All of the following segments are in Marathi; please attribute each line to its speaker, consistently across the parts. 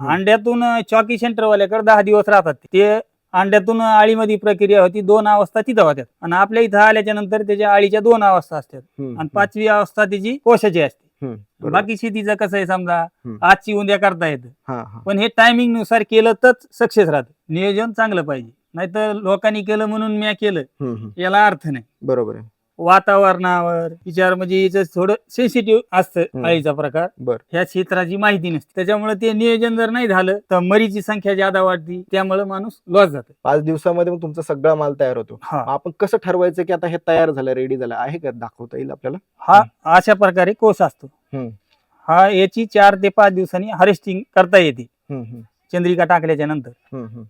Speaker 1: अंड्यातून चॉकी सेंटरवाल्याकडे दहा दिवस राहतात ते. अंड्यातून अळीमध्ये प्रक्रिया होती दोन अवस्था तिथं होत्यात आणि आपल्या इथं आल्याच्यानंतर त्याच्या अळीच्या दोन अवस्था असतात. आणि पाचवी अवस्था त्याची कोशाची असते. बाकी शेतीचं कसं आहे समजा. आजची उद्या करता येतं. पण हे टायमिंगनुसार केलं तर सक्सेस राहतं. नियोजन चांगलं पाहिजे. नाहीतर लोकांनी केलं म्हणून मी केलं. याला अर्थ नाही.
Speaker 2: बरोबर आहे.
Speaker 1: वातावरणावर विचार म्हणजे याचं थोडं सेन्सिटिव्ह असतं. अळीचा प्रकार.
Speaker 2: बर.
Speaker 1: ह्या क्षेत्राची माहिती नसते. त्याच्यामुळे ते नियोजन जर नाही झालं तर मरीची संख्या ज्यादा वाढती त्यामुळे माणूस लॉस जातो.
Speaker 2: पाच दिवसामध्ये मग तुमचा सगळा माल तयार होतो.
Speaker 1: हा.
Speaker 2: आपण कसं ठरवायचं की आता हे तयार झालं रेडी झालं? आहे का? दाखवता येईल आपल्याला?
Speaker 1: हा अशा प्रकारे कोस असतो.
Speaker 2: हम्म.
Speaker 1: हा याची चार ते पाच दिवसांनी हार्वेस्टिंग करता येते.
Speaker 2: हम्म, हम्म,
Speaker 1: चंद्रिका टाकल्याच्या नंतर.
Speaker 2: हम्म, हम्म.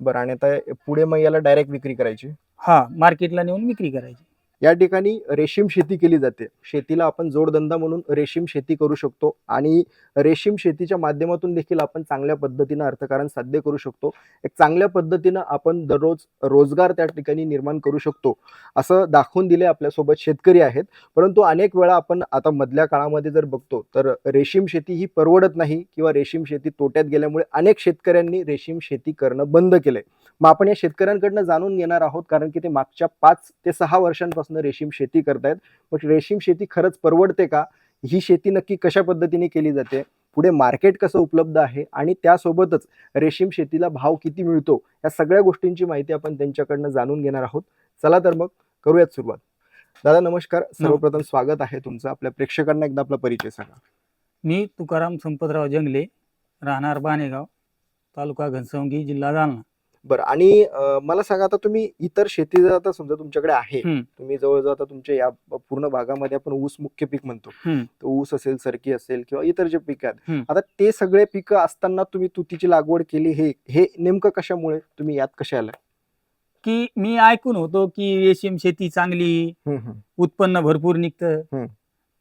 Speaker 2: बरं आणि आता पुढे मग याला डायरेक्ट विक्री करायची?
Speaker 1: हा मार्केटला नेऊन विक्री करायची.
Speaker 2: या ठिकाणी रेशीम शेती केली जाते. शेतीला आपण जोडधंदा म्हणून रेशीम शेती करू शकतो आणि रेशीम शेतीच्या माध्यमातून देखील आपण चांगल्या पद्धतीनं अर्थकारण साध्य करू शकतो. एक चांगल्या पद्धतीनं आपण दररोज रोजगार त्या ठिकाणी निर्माण करू शकतो असं दाखवून दिले आपल्यासोबत शेतकरी आहेत. परंतु अनेक वेळा आपण आता मधल्या काळामध्ये जर बघतो तर रेशीम शेती ही परवडत नाही किंवा रेशीम शेती तोट्यात गेल्यामुळे अनेक शेतकऱ्यांनी रेशीम शेती करणं बंद केलंय. मग आपण या शेतकऱ्यांकडनं जाणून घेणार आहोत कारण की ते मागच्या पाच ते सहा वर्षांपासून रेशीम शेती करतायत. मग रेशीम शेती खरंच परवडते का? ही शेती नक्की कशा पद्धतीने केली जाते? पुढे मार्केट कसं उपलब्ध आहे? आणि त्यासोबतच रेशीम शेतीला भाव किती मिळतो? या सगळ्या गोष्टींची माहिती आपण त्यांच्याकडनं जाणून घेणार आहोत. चला तर मग करूयात सुरुवात. दादा नमस्कार. सर्वप्रथम स्वागत आहे तुमचं. आपल्या प्रेक्षकांना एकदा आपला परिचय सांगा.
Speaker 1: मी तुकाराम संपतराव जंगले राहणार बाणेगाव तालुका घनसंगी जिल्हा जालना.
Speaker 2: बरं आणि मला सांगा आता तुम्ही इतर शेती जर आता समजा तुमच्याकडे आहे. तुम्ही जवळजवळ आता तुमच्या या पूर्ण भागामध्ये आपण ऊस मुख्य पीक म्हणतो. ऊस असेल सरकी असेल किंवा इतर जे पिकं आहेत. आता ते सगळे पिकं असताना तुम्ही तुतीची लागवड केली हे हे नेमकं कशामुळे तुम्ही यात कशा आला
Speaker 1: की मी ऐकून होतो की रेशीम शेती चांगली उत्पन्न भरपूर निघतं.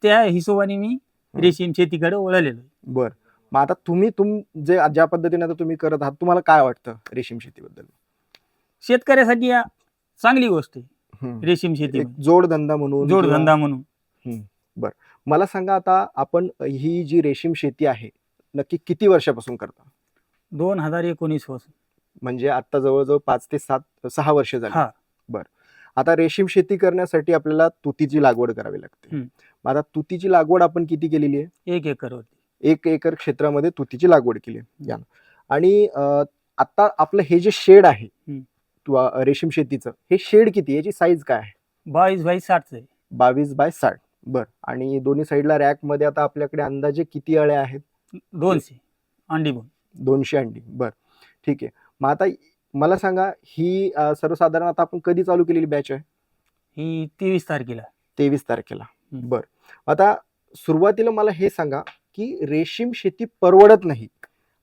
Speaker 1: त्या हिशोबाने मी रेशीम शेतीकडे वळलेलो
Speaker 2: बर. मग आता तुम्ही तुम जे ज्या पद्धतीने आता तुम्ही करत आहात तुम्हाला काय वाटतं रेशीम शेतीबद्दल?
Speaker 1: शेतकऱ्यासाठी या चांगली गोष्ट आहे.
Speaker 2: हम्म.
Speaker 1: रेशीम शेती
Speaker 2: एक जोडधंदा म्हणून किंवा-
Speaker 1: जोडधंदा म्हणून
Speaker 2: मला सांगा आता आपण ही जी रेशीम शेती आहे नक्की किती वर्षापासून करता?
Speaker 1: दोन हजार एकोणीसपासून.
Speaker 2: म्हणजे आता जवळजवळ पाच ते सात सहा वर्ष झाली.
Speaker 1: हा.
Speaker 2: आता रेशीम शेती करण्यासाठी आपल्याला तुतीची लागवड करावी लागते.
Speaker 1: हम्म.
Speaker 2: मग आता तुतीची लागवड आपण किती केलेली आहे?
Speaker 1: एक एकर होती.
Speaker 2: एक एकर क्षेत्रामध्ये तुतीची लागवड केली आहे. या. आणि आता आपलं हे जे शेड आहे रेशीम शेतीचं हे शेड किती याची साईज काय आहे?
Speaker 1: बावीस साठच आहे
Speaker 2: बावीस बाय साठ. बर. आणि दोन्ही साईडला रॅकमध्ये आता आपल्याकडे अंदाजे किती अळ्या आहेत?
Speaker 1: दोनशे. अंडी
Speaker 2: दोनशे अंडी. बर. ठीक आहे. मग आता मला सांगा ही सर्वसाधारण आता आपण कधी चालू केलेली बॅच आहे?
Speaker 1: ही तेवीस तारखेला.
Speaker 2: तेवीस तारखेला. बर. आता सुरुवातीला मला हे सांगा की रेशीम शेती परवडत नाही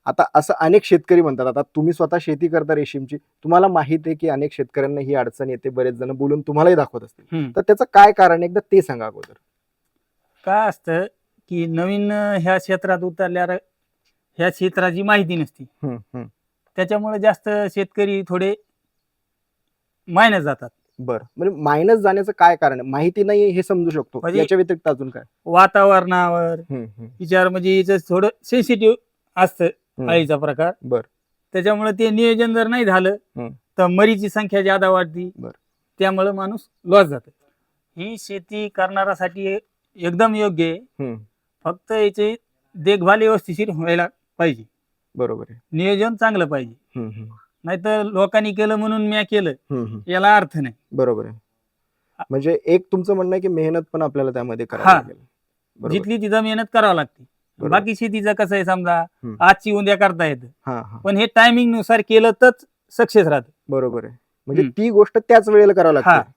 Speaker 2: आता असं अनेक शेतकरी म्हणतात आता तुम्ही स्वतः शेती करता रेशीमची तुम्हाला माहीत आहे की अनेक शेतकऱ्यांना ही अडचण येते बरेच जण बोलून तुम्हालाही दाखवत असतील. तर त्याचं काय कारण? एकदा ते सांगा अगोदर
Speaker 1: काय असतं की नवीन ह्या क्षेत्रात उतरल्यावर ह्या क्षेत्राची माहिती नसती. त्याच्यामुळे जास्त शेतकरी थोडे मायनस जातात
Speaker 2: बर म्हणजे मायनस जाण्याचं काय कारण आहे? माहिती नाही हे समजू शकतो
Speaker 1: म्हणजे-
Speaker 2: याच्या व्यतिरिक्त अजून काय
Speaker 1: वातावरणावर
Speaker 2: हम्म, हम्म.
Speaker 1: विचार म्हणजे थोडं सेन्सिटिव्ह असतं
Speaker 2: हम्म.
Speaker 1: अळीचा प्रकार
Speaker 2: बर.
Speaker 1: त्याच्यामुळे ते नियोजन जर नाही झालं. तर मरीची संख्या ज्यादा वाढती
Speaker 2: बर.
Speaker 1: त्यामुळे माणूस लॉस जातो ही शेती करणाऱ्यासाठी एकदम योग्य आहे
Speaker 2: हम्म.
Speaker 1: फक्त याची देखभाल व्यवस्थिशीर व्हायला पाहिजे
Speaker 2: बरोबर आहे
Speaker 1: नियोजन चांगलं पाहिजे
Speaker 2: हम्म, हम्म.
Speaker 1: नाहीतर लोकांनी केलं म्हणून मी केलं
Speaker 2: हम्म, हम्म.
Speaker 1: याला अर्थ नाही
Speaker 2: बरोबर आहे म्हणजे एक तुमचं म्हणणं आहे की मेहनत पण आपल्याला त्यामध्ये करावी
Speaker 1: हा.
Speaker 2: लागेल बरोबर.
Speaker 1: जिथली तिथं मेहनत करावं लागते
Speaker 2: बरोबर.
Speaker 1: बाकी शेतीचं कसं आहे समजा
Speaker 2: हम्म.
Speaker 1: आजची उद्या करता येतं
Speaker 2: हा हा
Speaker 1: पण हे टायमिंगनुसार केलं तर सक्सेस राहतं
Speaker 2: बरोबर आहे म्हणजे
Speaker 1: हम्म.
Speaker 2: ती गोष्ट त्याच वेळेला करावं लागते.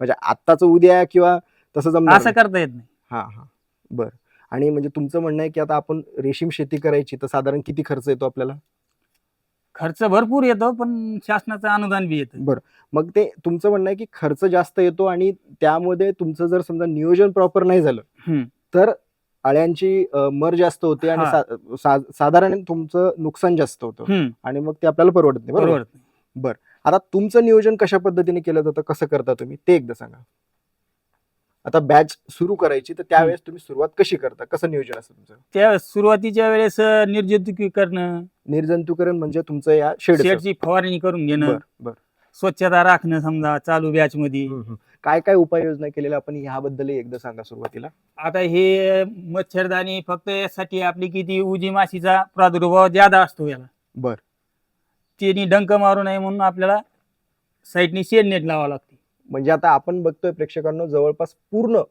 Speaker 2: म्हणजे आत्ताच उद्या किंवा तसं जमणार
Speaker 1: असं
Speaker 2: नाही.
Speaker 1: करता येत नाही
Speaker 2: हा हा बर आणि म्हणजे तुमचं म्हणणं आहे की आता आपण रेशीम शेती करायची तर साधारण किती खर्च येतो आपल्याला
Speaker 1: खर्च भरपूर येतो पण शासनाचं अनुदान बी येतं.
Speaker 2: बर. मग ते तुमचं म्हणणं आहे की खर्च जास्त येतो आणि त्यामध्ये तुमचं जर समजा नियोजन प्रॉपर नाही झालं. तर अळ्यांची अं, मर जास्त होते आणि
Speaker 1: हा.
Speaker 2: सा- सा- साधारण तुमचं नुकसान जास्त होतं
Speaker 1: हम्म,
Speaker 2: आणि मग ते आपल्याला परवडत नाही बरोबर. आता तुमचं नियोजन कशा पद्धतीने केलं जातं कसं करता तुम्ही? ते एकदा सांगा. आता बॅच सुरू करायची तर त्यावेळेस तुम्ही सुरुवात कशी करता? कसं नियोजन असतं तुमचं?
Speaker 1: त्या सुरुवातीच्या वेळेस अं, निर्जंतुकीकरण.
Speaker 2: निर्जंतुकरण म्हणजे तुमचं या शेड
Speaker 1: शेडची फवारणी करून घेणं. स्वच्छता राखणं समजा चालू बॅच मध्ये.
Speaker 2: काय काय उपाययोजना केलेल्या आपण ह्याबद्दल एकदा सांगा सुरुवातीला.
Speaker 1: आता हे मच्छरदाणी फक्त यासाठी आपली किती उजी माशीचा प्रादुर्भाव ज्यादा असतो याला.
Speaker 2: बर.
Speaker 1: तिने डंक मारू नये म्हणून आपल्याला साईडनी शेड नेट लावावं लागते.
Speaker 2: म्हणजे आता आपण बघतोय प्रेक्षकांनो जवळपास पूर्ण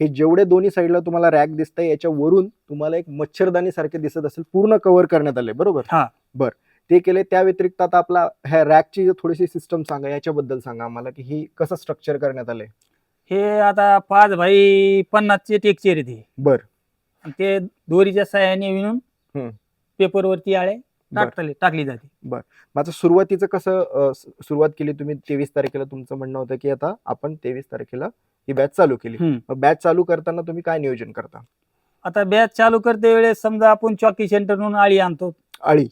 Speaker 2: हे जेवढे दोन्ही साईडला तुम्हाला रॅक दिसतंय याच्या वरून तुम्हाला एक मच्छरदाणी सारखे दिसत असेल पूर्ण कव्हर करण्यात आले बरोबर?
Speaker 1: हा.
Speaker 2: बर. ते केले त्या व्यतिरिक्त आता आपला ह्या रॅकची थोडीशी सिस्टम सांगा याच्याबद्दल सांगा आम्हाला की ही कसं स्ट्रक्चर करण्यात आलंय?
Speaker 1: हे आता पाच बाई पन्नासचे टेक्चर येते
Speaker 2: बर.
Speaker 1: आणि ते दोरीच्या सहाय्याने विणून
Speaker 2: हम्म.
Speaker 1: पेपरवरती आळे.
Speaker 2: बर.
Speaker 1: टाकले जाते.
Speaker 2: मग आता सुरुवातीचं कसं सुरुवात केली तुम्ही तेवीस तारखेला? तुमचं म्हणणं होतं की आता आपण तेवीस तारखेला ही बॅच चालू केली. बॅच चालू करताना तुम्ही काय नियोजन करता?
Speaker 1: आता बॅच चालू करते वेळेस समजा आपण चॉकी सेंटरवरून आळी आणतो.
Speaker 2: अळी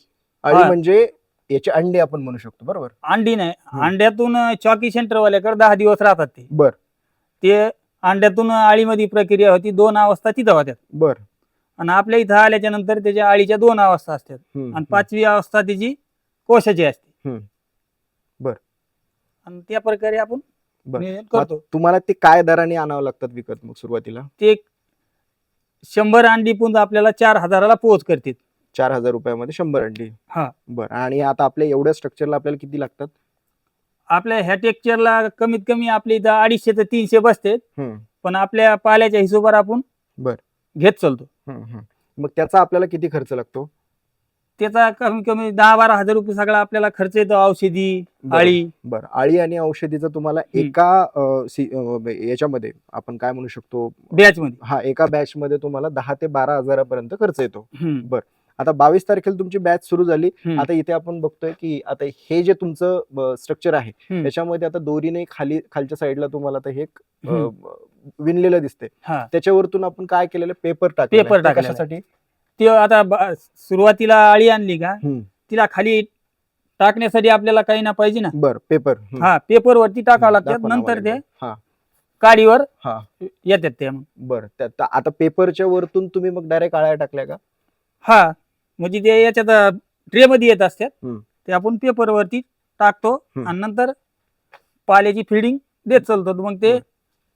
Speaker 2: अळी
Speaker 1: हा.
Speaker 2: म्हणजे याचे अंडे आपण म्हणू शकतो बरोबर?
Speaker 1: अंडी नाही. अंड्यातून चॉकी सेंटरवाल्याकडे दहा दिवस राहतात ते.
Speaker 2: बर.
Speaker 1: ते अंड्यातून आळीमध्ये प्रक्रिया होती दोन अवस्था तिथं होत्या.
Speaker 2: बर.
Speaker 1: आणि आपल्या इथं आल्याच्यानंतर त्याच्या आळीच्या दोन अवस्था असतात आणि. पाचवी अवस्था त्याची कोशाची असते.
Speaker 2: बर.
Speaker 1: आणि त्या प्रकारे आपण. नियोजन करतो
Speaker 2: तुम्हाला ते काय दराने आणावं लागतात विकत मग सुरुवातीला
Speaker 1: ते शंभर अंडी पुंज आपल्याला चार हजाराला पोच करते
Speaker 2: चार हजार रुपयामध्ये शंभर अंडी
Speaker 1: हा.
Speaker 2: बर आणि आता आपल्या एवढ्या स्ट्रक्चरला आपल्याला किती लागतात
Speaker 1: आपल्या ह्या टेक्चरला कमीत कमी आपल्या इथं अडीचशे ते तीनशे बसते पण आपल्या पाल्याच्या हिशोबावर आपण
Speaker 2: बर.
Speaker 1: घेत चालतो.
Speaker 2: मग त्याचा आपल्याला किती खर्च लागतो
Speaker 1: त्याचा कमीत कमी दहा बारा हजार रुपये सगळा आपल्याला खर्च येतो औषधी
Speaker 2: बरं.
Speaker 1: आळी
Speaker 2: बर आळी आणि औषधीचा तुम्हाला. एका अं, सी- अं, याच्यामध्ये आपण काय म्हणू शकतो
Speaker 1: बॅच मध्ये
Speaker 2: हा एका बॅच मध्ये तुम्हाला दहा ते बारा हजारापर्यंत खर्च येतो
Speaker 1: हम्म.
Speaker 2: आता बावीस तारखेला तुमची बॅच सुरू झाली. आता इथे आपण बघतोय की आता हे जे तुमचं स्ट्रक्चर आहे. त्याच्यामध्ये आता दोरीने खाली खालच्या साईडला तुम्हाला आता हे. विणलेलं दिसते त्याच्यावरतून आपण काय केलेलं पेपर टाकलेलं
Speaker 1: Paper
Speaker 2: आहे. ते
Speaker 1: आता सुरुवातीला आळी आणली का. तिला खाली टाकण्यासाठी आपल्याला काही ना पाहिजे ना?
Speaker 2: बर पेपर.
Speaker 1: हा पेपर वरती टाकावं लागतात नंतर ते.
Speaker 2: हा.
Speaker 1: काडीवर
Speaker 2: हा.
Speaker 1: येतात ते
Speaker 2: बर आता पेपरच्या वरतून तुम्ही मग डायरेक्ट आळ्या टाकल्या का?
Speaker 1: हा. म्हणजे ते याच्यात ट्रे मध्ये येत असतात
Speaker 2: हम्म.
Speaker 1: ते आपण पेपर वरती टाकतो
Speaker 2: हम्म.
Speaker 1: आणि नंतर पाल्याची फिडिंग देत चालतो मग ते.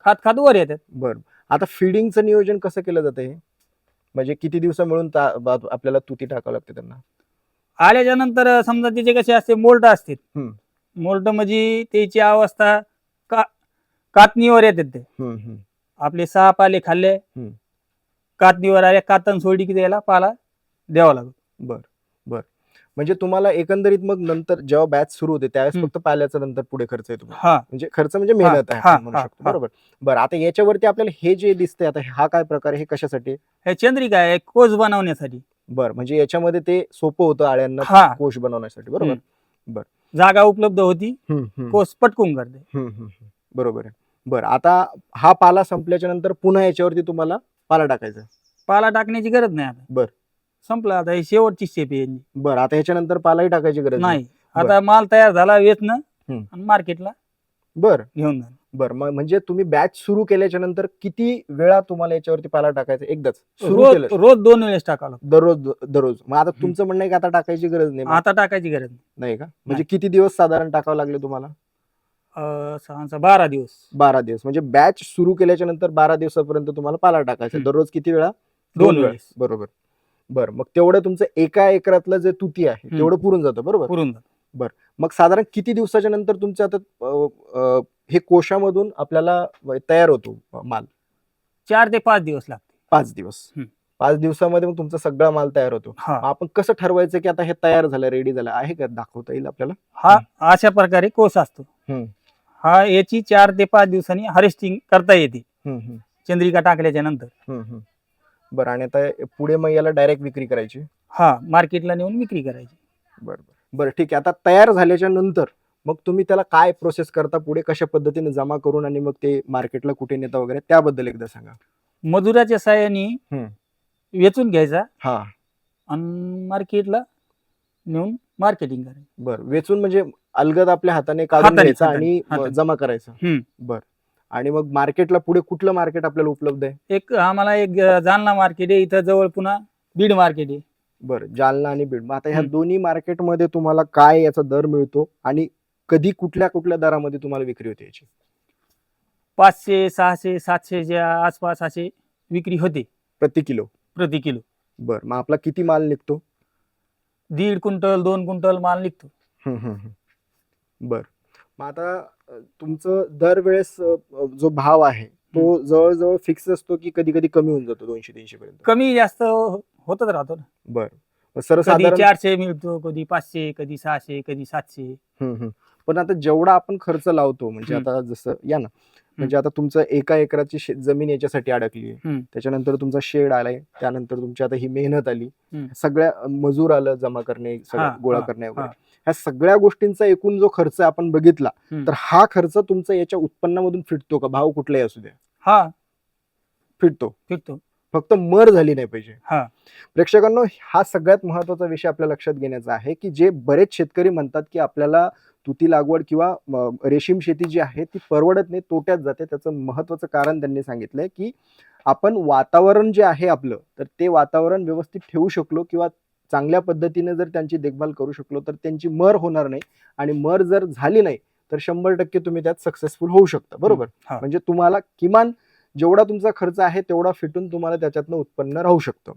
Speaker 1: खात खात वर येतात
Speaker 2: बर आता फिडिंगचं नियोजन कसं केलं जातं हे म्हणजे किती दिवस मिळून ता- बा- आपल्याला तुती टाकावं लागते त्यांना
Speaker 1: आल्याच्यानंतर समजा त्याचे कसे असते मोल्ट असते
Speaker 2: हम्म.
Speaker 1: मोल्ट म्हणजे त्याची अवस्था का कातणीवर येतात ते
Speaker 2: हम्म, हम्म.
Speaker 1: आपले सहा पाले खाल्ले
Speaker 2: हम्म.
Speaker 1: कातणीवर आले कातण सोडली की त्याला पाला द्यावा लागतो
Speaker 2: बर बर. म्हणजे तुम्हाला एकंदरीत मग नंतर जेव्हा बॅच सुरू होते त्यावेळेस. फक्त पाल्याचा नंतर पुढे खर्च
Speaker 1: हा.
Speaker 2: म्हणजे खर्च म्हणजे मेहनत आहे आपण म्हणू शकतो. बरोबर. बरं आता याच्यावरती आपल्याला हे जे दिसतंय आता हा काय प्रकार आहे हे कशासाठी
Speaker 1: हे चंद्रिका आहे कोच बनवण्यासाठी.
Speaker 2: बर म्हणजे याच्यामध्ये ते सोपं होतं आळ्यांना
Speaker 1: हा.
Speaker 2: कोश बनवण्यासाठी बरोबर?
Speaker 1: जागा उपलब्ध होती
Speaker 2: हम्म, हम्म,
Speaker 1: कोच पटकून करते.
Speaker 2: हम्म, हम्म, हम्म. बरोबर आहे. बरं आता हा पाला संपल्याच्या नंतर पुन्हा याच्यावरती तुम्हाला पाला टाकायचा आहे.
Speaker 1: पाला टाकण्याची गरज नाही आता.
Speaker 2: बर.
Speaker 1: संपलं. आता ही शेवटची स्टेप आहे यांची.
Speaker 2: बरं आता ह्याच्यानंतर पालाही टाकायची गरज
Speaker 1: नाही. आता माल तयार झाला वेचणं
Speaker 2: हम्म.
Speaker 1: आणि मार्केटला
Speaker 2: बर.
Speaker 1: घेऊन जाणं.
Speaker 2: बर मग म्हणजे तुम्ही बॅच सुरू केल्याच्यानंतर किती वेळा तुम्हाला याच्यावरती पाला टाकायचा? एकदाच. सुरू
Speaker 1: रोज
Speaker 2: केलं
Speaker 1: रोज दोन वेळेस टाकावं लागतं.
Speaker 2: दररोज दररोज. मग आता तुमचं म्हणणं आहे की आता टाकायची गरज नाही? मग?
Speaker 1: आता टाकायची गरज नाही.
Speaker 2: नाही का? म्हणजे किती दिवस साधारण टाकावं लागले तुम्हाला?
Speaker 1: अं, बारा दिवस.
Speaker 2: बारा दिवस. म्हणजे बॅच सुरू केल्याच्यानंतर बारा दिवसापर्यंत तुम्हाला पाला टाकायचा.
Speaker 1: हम्म.
Speaker 2: दररोज किती वेळा?
Speaker 1: दोन
Speaker 2: वेळा.
Speaker 1: वेळेस.
Speaker 2: बरोबर. बर मग तेवढं तुमचं एका एकरातलं जे तुती आहे
Speaker 1: हम्म.
Speaker 2: तेवढं पुरून जातं बरोबर?
Speaker 1: पुरून जातं.
Speaker 2: मग साधारण किती दिवसाच्या नंतर तुमचं आता अं, अं, हे कोशामधून आपल्याला तयार होतो माल?
Speaker 1: चार ते पाच दिवस लागते.
Speaker 2: पाच दिवस.
Speaker 1: हम्म.
Speaker 2: पाच दिवसामध्ये मग तुमचा सगळा माल तयार होतो.
Speaker 1: हा.
Speaker 2: मग आपण कसं ठरवायचं की आता हे तयार झालं रेडी झालं आहे का दाखवता येईल आपल्याला?
Speaker 1: हा अशा प्रकारे कोस असतो.
Speaker 2: हम्म.
Speaker 1: हा याची चार ते पाच दिवसांनी हार्वेस्टिंग करता येते.
Speaker 2: हम्म, हम्म,
Speaker 1: चंद्रिका टाकल्याच्या नंतर.
Speaker 2: हम्म, हम्म. बरं आणि आता पुढे मग याला डायरेक्ट विक्री करायची?
Speaker 1: हा मार्केटला नेऊन विक्री करायची.
Speaker 2: बरं बरं. बरं ठीक आहे. आता तयार झाल्याच्यानंतर मग तुम्ही त्याला काय प्रोसेस करता पुढे कशा पद्धतीने जमा करून आणि मग ते मार्केटला कुठे नेता वगैरे त्याबद्दल एकदा सांगा.
Speaker 1: मजुराच्या साह्याने
Speaker 2: हम्म.
Speaker 1: वेचून घ्यायचा
Speaker 2: हा.
Speaker 1: आणि मार्केटला नेऊन मार्केटिंग करायचं.
Speaker 2: बरं वेचून म्हणजे अलगद आपल्या हाताने काढून
Speaker 1: हाताने,
Speaker 2: घ्यायचा
Speaker 1: हाताने,
Speaker 2: आणि
Speaker 1: हाताने.
Speaker 2: जमा करायचा.
Speaker 1: हम्म.
Speaker 2: बर. आणि मग मार्केटला पुढे कुठलं मार्केट आपल्याला उपलब्ध आहे?
Speaker 1: एक आम्हाला एक जालना मार्केट आहे. इथं जवळ पुन्हा बीड मार्केट आहे.
Speaker 2: बरं जालना आणि बीड. मग आता ह्या. दोन्ही मार्केटमध्ये तुम्हाला काय याचा दर मिळतो? आणि कधी कुठल्या कुठल्या दरामध्ये तुम्हाला विक्री होते याची?
Speaker 1: पाचशे सहाशे सातशेच्या आसपास असे विक्री होते.
Speaker 2: प्रति किलो?
Speaker 1: प्रति किलो.
Speaker 2: बरं मग आपला किती माल निघतो?
Speaker 1: दीड क्विंटल दोन क्विंटल माल निघतो.
Speaker 2: बर. मग आता तुमचं दरवेळेस जो भाव आहे तो जवळजवळ फिक्स असतो की कधी कधी कमी होऊन जातो दोनशे तीनशे पर्यंत?
Speaker 1: कमी जास्त होतच राहतो ना.
Speaker 2: बर. मग
Speaker 1: कधी
Speaker 2: सर्वसाधारण
Speaker 1: चारशे मिळतो कधी पाचशे कधी सहाशे कधी सातशे.
Speaker 2: हम्म, हम्म. पण आता जेवढा आपण खर्च लावतो म्हणजे. आता जसं या ना म्हणजे आता तुमचं एका एकराची जमीन याच्यासाठी अडकली आहे. त्याच्यानंतर तुमचा शेड आलाय त्यानंतर तुमची आता ही मेहनत आली. सगळ्या मजूर आलं जमा करणे गोळा करणे वगैरे. ह्या सगळ्या गोष्टींचा एकूण जो खर्च आपण बघितला. तर हा खर्च तुमचा याच्या उत्पन्नामधून फिटतो का भाव कुठलाही असू द्या
Speaker 1: हा
Speaker 2: फिटतो
Speaker 1: फिरतो
Speaker 2: फक्त मर झाली नाही पाहिजे
Speaker 1: हा.
Speaker 2: प्रेक्षकांनो हा सगळ्यात महत्त्वाचा विषय आपल्या लक्षात घेण्याचा आहे की जे बरेच शेतकरी म्हणतात की आपल्याला तुती लागवड किंवा रेशीम शेती जी आहे ती परवडत नाही तोट्यात जाते. त्याचं महत्वाचं कारण त्यांनी सांगितलंय की आपण वातावरण जे आहे आपलं तर ते वातावरण व्यवस्थित ठेवू शकलो किंवा चांगल्या पद्धतीने जर त्यांची देखभाल करू शकलो तर त्यांची मर होणार नाही. आणि मर जर झाली नाही तर शंभर टक्के तुम्ही त्यात सक्सेसफुल होऊ शकता. बरोबर. म्हणजे तुम्हाला किमान जेवढा तुमचा खर्च आहे तेवढा फिटून तुम्हाला त्याच्यातनं उत्पन्न राहू शकतं.